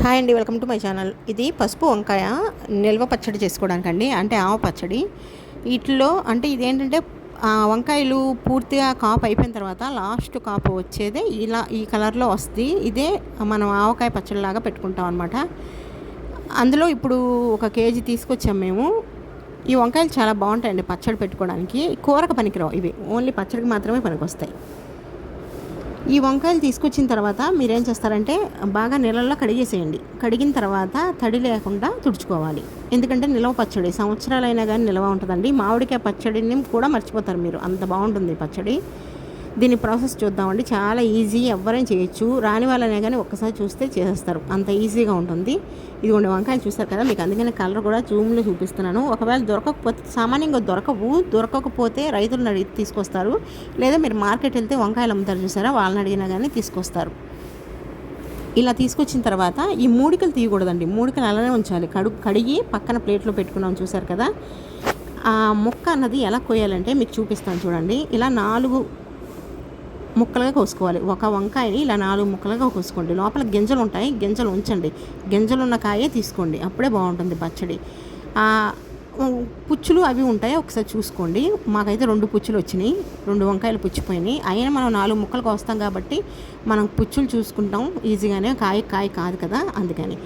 Hi అండి welcome to my channel. ఇది పసుపు వంకాయ నిల్వ పచ్చడి చేసుకోవడానికి అండి అంటే ఆవ పచ్చడి. వీటిలో అంటే ఇదేంటంటే వంకాయలు పూర్తిగా కాపు అయిపోయిన తర్వాత లాస్ట్ కాపు వచ్చేదే ఇలా ఈ కలర్లో వస్తుంది. ఇదే మనం ఆవకాయ పచ్చడిలాగా పెట్టుకుంటాం అనమాట అందులో ఇప్పుడు ఒక కేజీ తీసుకొచ్చాం మేము. ఈ వంకాయలు చాలా బాగుంటాయండి పచ్చడి పెట్టుకోవడానికి. కూరకు పనికిరావు ఇవి. ఓన్లీ పచ్చడికి మాత్రమే పనికొస్తాయి. ఈ వంకాయలు తీసుకొచ్చిన తర్వాత మీరేం చేస్తారంటే బాగా నీళ్ళల్లో కడిగేసేయండి. కడిగిన తర్వాత తడి లేకుండా తుడుచుకోవాలి. ఎందుకంటే నిలవ పచ్చడి సంవత్సరాలైనా కానీ నిల్వ ఉంటుందండి. మామిడికాయ పచ్చడిని కూడా మర్చిపోతారు మీరు. అంత బాగుంటుంది పచ్చడి. దీని ప్రాసెస్ చూద్దామండి. చాలా ఈజీ ఎవరైనా చేయొచ్చు. రాని వాళ్ళనే కానీ ఒక్కసారి చూస్తే చేసేస్తారు. అంత ఈజీగా ఉంటుంది. ఇదిగోండి వంకాయలు చూస్తారు కదా మీకు అందుకనే కలర్ కూడా జూమ్లో చూపిస్తున్నాను. ఒకవేళ దొరకకపోతే సామాన్యంగా దొరకవు. దొరకకపోతే రైతులను అడిగి తీసుకొస్తారు. లేదా మీరు మార్కెట్ వెళ్తే వంకాయలు అమ్ముతారు చూసారా వాళ్ళని అడిగినా కానీ తీసుకొస్తారు. ఇలా తీసుకొచ్చిన తర్వాత ఈ మూడికలు తీయకూడదండి. మూడికలు అలానే ఉంచాలి. కడు కడిగి పక్కన ప్లేట్లో పెట్టుకున్నాం చూసారు కదా. ఆ ముక్క అన్నది ఎలా కోయాలంటే మీకు చూపిస్తాను చూడండి. ఇలా నాలుగు ముక్కలుగా కోసుకోవాలి. ఒక వంకాయని ఇలా నాలుగు ముక్కలుగా కోసుకోండి. లోపల గింజలు ఉంటాయి. గింజలు ఉంచండి. గింజలు ఉన్న కాయే తీసుకోండి. అప్పుడే బాగుంటుంది పచ్చడి. పుచ్చులు అవి ఉంటాయి? ఒకసారి చూసుకోండి. మాకైతే రెండు పుచ్చులు వచ్చినాయి. రెండు వంకాయలు పుచ్చిపోయినాయి అయినా మనం నాలుగు ముక్కలు కోస్తాం కాబట్టి మనం పుచ్చులు చూసుకుంటాం. ఈజీగానే కాయ కాయ కాదు కదా అందుకని.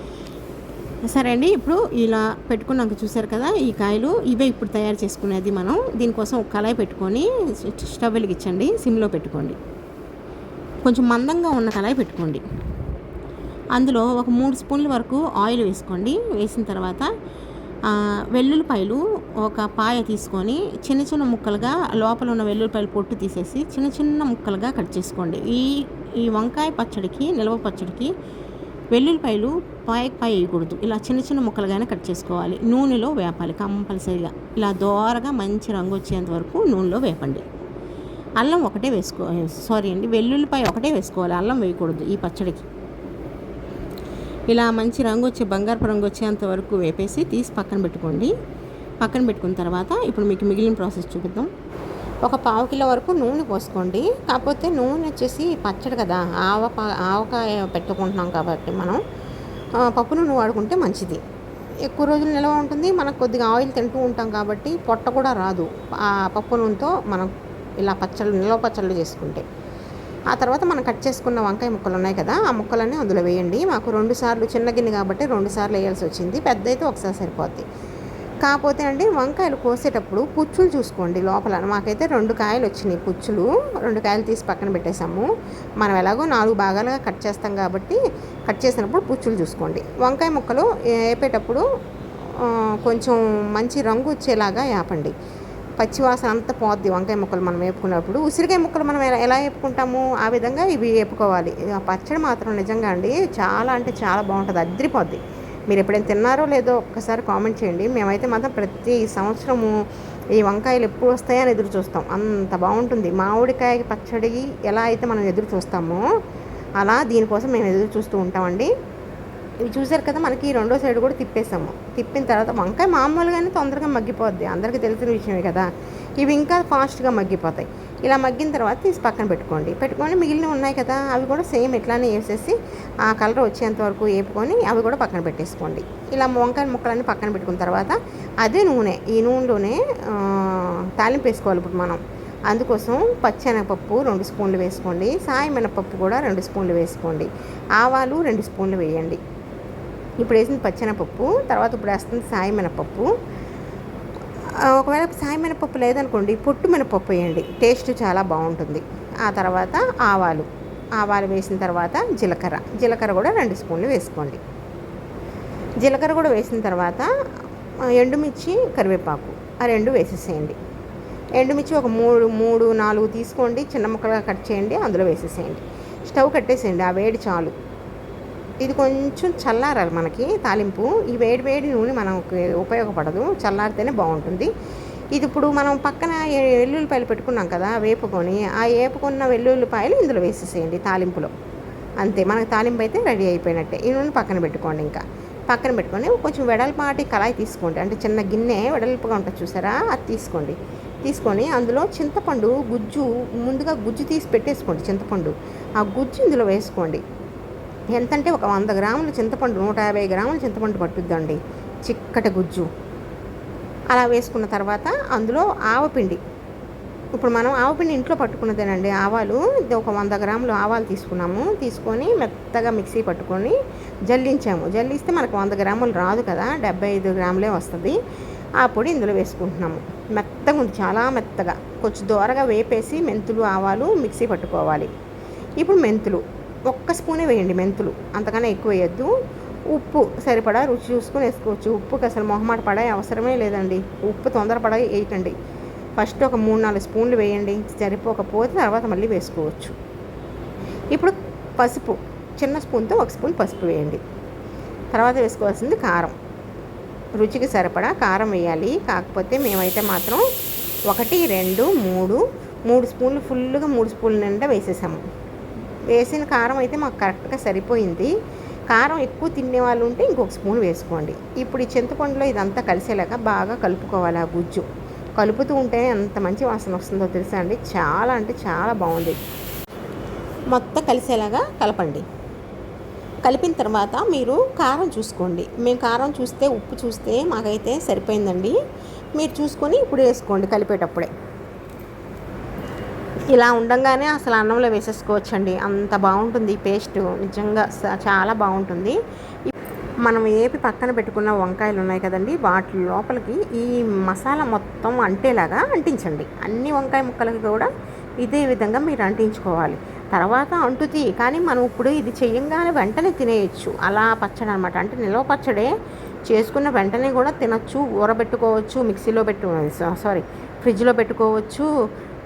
సరే అండి. ఇప్పుడు ఇలా పెట్టుకున్నాక చూసారు కదా ఈ కాయలు. ఇవే ఇప్పుడు తయారు చేసుకునేది మనం. దీనికోసం ఒక కళాయి పెట్టుకొని స్టవ్ వెలిగించండి. సిమ్లో పెట్టుకోండి. కొంచెం మందంగా ఉన్న కళాయి పెట్టుకోండి. అందులో ఒక మూడు స్పూన్ల వరకు ఆయిల్ వేసుకోండి. వేసిన తర్వాత వెల్లుల్లిపాయలు ఒక పాయ తీసుకొని చిన్న చిన్న ముక్కలుగా లోపల ఉన్న వెల్లుల్లిపాయలు పొట్టు తీసేసి చిన్న చిన్న ముక్కలుగా కట్ చేసుకోండి. ఈ ఈ వంకాయ పచ్చడికి నిల్వ పచ్చడికి వెల్లుల్లిపాయలు పాయకు పాయ వేయకూడదు. ఇలా చిన్న చిన్న ముక్కలుగానే కట్ చేసుకోవాలి. నూనెలో వేపాలి కంపల్సరీగా. ఇలా దోరగా మంచి రంగు వచ్చేంత వరకు నూనెలో వేపండి. అల్లం ఒకటే వేసుకో సారీ అండి వెల్లుల్లిపాయ ఒకటే వేసుకోవాలి అల్లం వేయకూడదు ఈ పచ్చడికి. ఇలా మంచి రంగు వచ్చే బంగారపు రంగు వచ్చేంత వరకు వేపేసి తీసి పక్కన పెట్టుకోండి. పక్కన పెట్టుకున్న తర్వాత ఇప్పుడు మీకు మిగిలిన ప్రాసెస్ చూపిద్దాం. ఒక పావు కిలో వరకు నూనె పోసుకోండి. కాకపోతే నూనె వచ్చేసి పచ్చడి కదా ఆవ ఆవకాయ పెట్టుకుంటున్నాం కాబట్టి మనం పప్పు నూనె వాడుకుంటే మంచిది. ఎక్కువ రోజులు నిల్వ ఉంటుంది మనకు కొద్దిగా ఆయిల్ తింటూ ఉంటాం కాబట్టి పొట్ట కూడా రాదు. ఆ పప్పు నూనెతో మనం ఇలా పచ్చళ్ళు నిల్వ పచ్చళ్ళు చేసుకుంటే. ఆ తర్వాత మనం కట్ చేసుకున్న వంకాయ ముక్కలు ఉన్నాయి కదా ఆ ముక్కలన్నీ అందులో వేయండి. మాకు రెండు సార్లు చిన్న గిన్నె కాబట్టి రెండు సార్లు వేయాల్సి వచ్చింది. పెద్ద అయితే ఒకసారి సరిపోద్ది. కాకపోతే అండి వంకాయలు కోసేటప్పుడు పుచ్చులు చూసుకోండి లోపల. మాకైతే రెండు కాయలు వచ్చినాయి పుచ్చులు. రెండు కాయలు తీసి పక్కన పెట్టేశాము. మనం ఎలాగో నాలుగు భాగాలుగా కట్ చేస్తాం కాబట్టి కట్ చేసినప్పుడు పుచ్చులు చూసుకోండి. వంకాయ ముక్కలు వేపేటప్పుడు కొంచెం మంచి రంగు వచ్చేలాగా వేపండి పచ్చివాసన అంతా పోద్ది. వంకాయ ముక్కలు మనం వేపుకున్నప్పుడు ఉసిరికాయ ముక్కలు మనం ఎలా ఎలా వేపుకుంటాము? ఆ విధంగా ఇవి వేపుకోవాలి. ఆ పచ్చడి మాత్రం నిజంగా అండి చాలా అంటే చాలా బాగుంటుంది. అద్రిపోద్ది మీరు ఎప్పుడైనా తిన్నారో లేదో ఒక్కసారి కామెంట్ చేయండి. మేమైతే మాత్రం ప్రతి సంవత్సరము ఈ వంకాయలు ఎప్పుడు వస్తాయని ఎదురు చూస్తాం. అంత బాగుంటుంది. మామిడికాయ పచ్చడి ఎలా అయితే మనం ఎదురు చూస్తామో అలా దీనికోసం మేము ఎదురు చూస్తూ ఉంటామండి. ఇవి చూసారు కదా మనకి రెండో సైడ్ కూడా తిప్పేసాము. తిప్పిన తర్వాత వంకాయ మామూలుగానే తొందరగా మగ్గిపోద్ది. అందరికీ తెలిసిన విషయమే కదా. ఇవి ఇంకా ఫాస్ట్గా మగ్గిపోతాయి. ఇలా మగ్గిన తర్వాత తీసి పక్కన పెట్టుకోండి. పెట్టుకొని మిగిలిన ఉన్నాయి కదా అవి కూడా సేమ్ ఇట్లానే వేసేసి ఆ కలర్ వచ్చేంత వరకు వేపుకొని అవి కూడా పక్కన పెట్టేసుకోండి. ఇలా వంకాయ ముక్కలన్నీ పక్కన పెట్టుకున్న తర్వాత అదే నూనె. ఈ నూనెలోనే తాలింపు వేసుకోవాలి ఇప్పుడు మనం. అందుకోసం పచ్చెనగపప్పు రెండు స్పూన్లు వేసుకోండి. సాయి మినపప్పు కూడా రెండు స్పూన్లు వేసుకోండి. ఆవాలు రెండు స్పూన్లు వేయండి. ఇప్పుడు వేసింది పచ్చెనపప్పు తర్వాత ఇప్పుడు వేస్తుంది సాయి మినపప్పు. ఒకవేళ సాయి మినపప్పు లేదనుకోండి పొట్టు మినపప్పు వేయండి. టేస్ట్ చాలా బాగుంటుంది. ఆ తర్వాత ఆవాలు. ఆవాలు వేసిన తర్వాత జీలకర్ర. జీలకర్ర కూడా రెండు స్పూన్లు వేసుకోండి. జీలకర్ర కూడా వేసిన తర్వాత ఎండుమిర్చి కరివేపాకు. ఆ రెండు వేసేసేయండి. ఎండుమిర్చి ఒక మూడు మూడు నాలుగు తీసుకోండి. చిన్న ముక్కలుగా కట్ చేయండి. అందులో వేసేసేయండి. స్టవ్ కట్టేసేయండి. ఆ వేడి చాలు. ఇది కొంచెం చల్లారాలి మనకి తాలింపు. ఈ వేడి వేడి నూనె మనకు ఉపయోగపడదు. చల్లారితేనే బాగుంటుంది. ఇది ఇప్పుడు మనం పక్కన వెల్లుల్లిపాయలు పెట్టుకున్నాం కదా వేపుకొని ఆ వేపుకున్న వెల్లుల్లిపాయలు ఇందులో వేసేసేయండి తాలింపులో. అంతే మనకు తాలింపు అయితే రెడీ అయిపోయినట్టే. ఈ నూనె పక్కన పెట్టుకోండి ఇంకా. పక్కన పెట్టుకొని కొంచెం వెడల్పాటి కళాయి తీసుకోండి. అంటే చిన్న గిన్నె వెడల్పుగా ఉంటుంది చూసారా? అది తీసుకోండి. తీసుకొని అందులో చింతపండు గుజ్జు ముందుగా గుజ్జు తీసి పెట్టేసుకోండి చింతపండు. ఆ గుజ్జు ఇందులో వేసుకోండి. ఎంత అంటే ఒక వంద గ్రాముల చింతపండు నూట యాభై గ్రాముల చింతపండు పట్టుద్దండి. చిక్కటి గుజ్జు. అలా వేసుకున్న తర్వాత అందులో ఆవపిండి ఇప్పుడు మనం ఆవపిండి ఇంట్లో పట్టుకున్నదేనండి. ఆవాలు ఇది ఒక వంద గ్రాములు ఆవాలు తీసుకున్నాము. తీసుకొని మెత్తగా మిక్సీ పట్టుకొని జల్లించాము. జల్లిస్తే మనకు వంద గ్రాములు రాదు కదా. డెబ్బై ఐదు గ్రాములే వస్తుంది. ఆ పొడి ఇందులో వేసుకుంటున్నాము. మెత్తగా ఉంది చాలా మెత్తగా. కొంచెం దోరగా వేపేసి మెంతులు ఆవాలు మిక్సీ పట్టుకోవాలి. ఇప్పుడు మెంతులు. ఒక్క స్పూనే వేయండి మెంతులు. అంతకన్నా ఎక్కువ వేయద్దు. ఉప్పు సరిపడా రుచి చూసుకొని వేసుకోవచ్చు. ఉప్పుకి అసలు మొహమాట పడే అవసరమే లేదండి. ఉప్పు తొందరపడా వేయకండి. ఫస్ట్ ఒక మూడు నాలుగు స్పూన్లు వేయండి. సరిపోకపోతే తర్వాత మళ్ళీ వేసుకోవచ్చు. ఇప్పుడు పసుపు. చిన్న స్పూన్తో ఒక స్పూన్ పసుపు వేయండి. తర్వాత వేసుకోవాల్సింది కారం. రుచికి సరిపడా కారం వేయాలి. కాకపోతే మేమైతే మాత్రం ఒకటి రెండు మూడు మూడు స్పూన్లు ఫుల్గా మూడు స్పూన్ల నిండా వేసేసాము. వేసిన కారం అయితే మాకు కరెక్ట్గా సరిపోయింది. కారం ఎక్కువ తినే వాళ్ళు ఉంటే ఇంకొక స్పూన్ వేసుకోండి. ఇప్పుడు ఈ చింతపండులో ఇదంతా కలిసేలాగా బాగా కలుపుకోవాలి ఆ గుజ్జు. కలుపుతూ ఉంటే ఎంత మంచి వాసన వస్తుందో తెలుసా అండి? చాలా అంటే చాలా బాగుంది. మొత్తం కలిసేలాగా కలపండి. కలిపిన తర్వాత మీరు కారం చూసుకోండి. మేము కారం చూస్తే ఉప్పు చూస్తే మాకైతే సరిపోయిందండి. మీరు చూసుకొని ఇప్పుడు వేసుకోండి కలిపేటప్పుడే. ఇలా ఉండంగానే అసలు అన్నంలో వేసేసుకోవచ్చండి. అంత బాగుంటుంది ఈ పేస్ట్. నిజంగా చాలా బాగుంటుంది. మనం ఏపి పక్కన పెట్టుకున్న వంకాయలు ఉన్నాయి కదండి వాటి లోపలికి ఈ మసాలా మొత్తం అంటేలాగా అంటించండి. అన్ని వంకాయ ముక్కలకి కూడా ఇదే విధంగా మీరు అంటించుకోవాలి. తర్వాత అంటుతి కానీ మనం ఇప్పుడు ఇది చేయంగానే వెంటనే తినేయచ్చు. అలా పచ్చడి అనమాట అంటే నిలవ పచ్చడే చేసుకున్న వెంటనే కూడా తినచ్చు ఊరబెట్టుకోవచ్చు మిక్సీలో పెట్టు సారీ ఫ్రిడ్జ్లో పెట్టుకోవచ్చు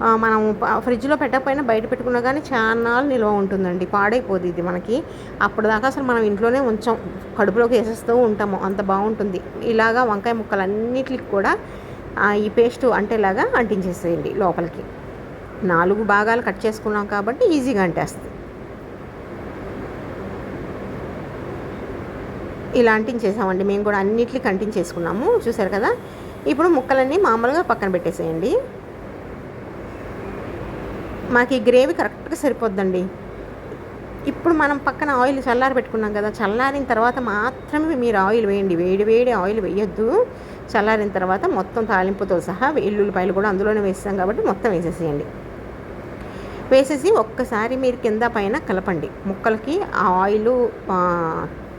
మనం ఫ్రిడ్జ్లో పెట్టకపోయినా బయట పెట్టుకున్నా కానీ చాలా నిల్వ ఉంటుందండి. పాడైపోదు ఇది మనకి. అప్పుడు దాకా అసలు మనం ఇంట్లోనే ఉంచాం. కడుపులోకి వేసేస్తూ ఉంటాము. అంత బాగుంటుంది. ఇలాగా వంకాయ ముక్కలన్నిటికి కూడా ఈ పేస్ట్ అంటేలాగా అంటించేసేయండి లోపలికి. నాలుగు భాగాలు కట్ చేసుకున్నాం కాబట్టి ఈజీగా అంటేస్తుంది. ఇలా అంటించేసామండి. మేము కూడా అన్నిటికీ అంటించేసుకున్నాము. చూసారు కదా? ఇప్పుడు ముక్కలన్నీ మామూలుగా పక్కన పెట్టేసేయండి. మాకు ఈ గ్రేవీ కరెక్ట్గా సరిపోద్దండి. ఇప్పుడు మనం పక్కన ఆయిల్ చల్లారి పెట్టుకున్నాం కదా చల్లారిన తర్వాత మాత్రమే మీరు ఆయిల్ వేయండి. వేడి వేడి ఆయిల్ వేయొద్దు. చల్లారిన తర్వాత మొత్తం తాలింపుతో సహా ఎల్లుల్లిపాయలు కూడా అందులోనే వేస్తాం కాబట్టి మొత్తం వేసేసేయండి. వేసేసి ఒక్కసారి మీరు కింద పైన కలపండి. ముక్కలకి ఆ ఆయిల్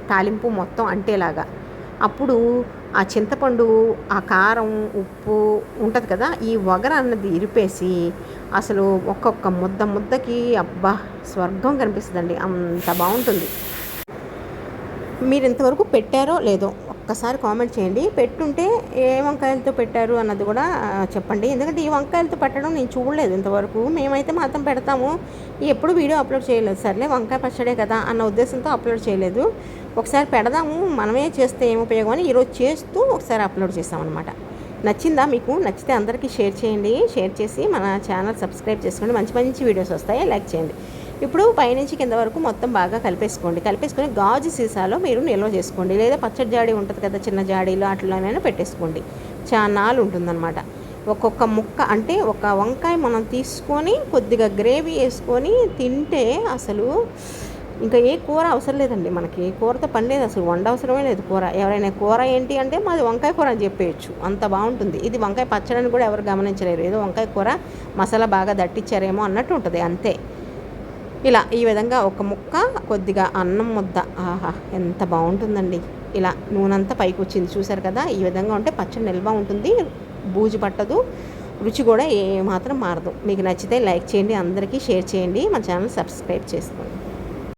తాలింపు మొత్తం అంటేలాగా. అప్పుడు ఆ చింతపండు ఆ కారం ఉప్పు ఉంటుంది కదా ఈ వగర అన్నది ఇరిపేసి అసలు ఒక్కొక్క ముద్ద ముద్దకి అబ్బా స్వర్గం కనిపిస్తుందండి. అంత బాగుంటుంది. మీరు ఇంతవరకు పెట్టారో లేదో ఒక్కసారి కామెంట్ చేయండి. పెట్టుంటే ఏ వంకాయలతో పెట్టారు అన్నది కూడా చెప్పండి. ఎందుకంటే ఈ వంకాయలతో పెట్టడం నేను చూడలేదు ఇంతవరకు. మేమైతే మాత్రం పెడతాము. ఎప్పుడు వీడియో అప్లోడ్ చేయలేదు. సర్లే వంకాయ పచ్చడే కదా అన్న ఉద్దేశంతో అప్లోడ్ చేయలేదు. ఒకసారి పెడదాము. మనమే చేస్తే ఏం ఉపయోగం అని ఈరోజు చేస్తూ ఒకసారి అప్లోడ్ చేస్తామన్నమాట నచ్చిందా మీకు? నచ్చితే అందరికీ షేర్ చేయండి. షేర్ చేసి మన ఛానల్ సబ్స్క్రైబ్ చేసుకోండి. మంచి మంచి వీడియోస్ వస్తాయి. లైక్ చేయండి. ఇప్పుడు పైనుంచి కింద వరకు మొత్తం బాగా కలిపేసుకోండి. కలిపేసుకొని గాజు సీసాలో మీరు నిల్వ చేసుకోండి. లేదా పచ్చడి జాడీ ఉంటుంది కదా చిన్న జాడీలో అట్లనైనా పెట్టేసుకోండి. చానాలు ఉంటుందన్నమాట. ఒక్కొక్క ముక్క అంటే ఒక వంకాయ మనం తీసుకొని కొద్దిగా గ్రేవీ వేసుకొని తింటే అసలు ఇంకా ఏ కూర అవసరం లేదండి మనకి. కూరతో పని లేదు అసలు వండ అవసరమే లేదు కూర. ఎవరైనా కూర ఏంటి అంటే మాది వంకాయ కూర అని చెప్పేయచ్చు. అంత బాగుంటుంది. ఇది వంకాయ పచ్చడిని కూడా ఎవరు గమనించలేరు. ఏదో వంకాయ కూర మసాలా బాగా దట్టించారేమో అన్నట్టు ఉంటుంది. అంతే. ఇలా ఈ విధంగా ఒక ముక్క కొద్దిగా అన్నం ముద్ద. ఆహా ఎంత బాగుంటుందండి. ఇలా నూనెంతా పైకి వచ్చింది. చూసారు కదా ఈ విధంగా ఉంటే పచ్చడి నిల్వ ఉంటుంది. బూజు పట్టదు. రుచి కూడా ఏమాత్రం మారదు. మీకు నచ్చితే లైక్ చేయండి అందరికీ షేర్ చేయండి. మా ఛానల్ సబ్స్క్రైబ్ చేసుకోండి.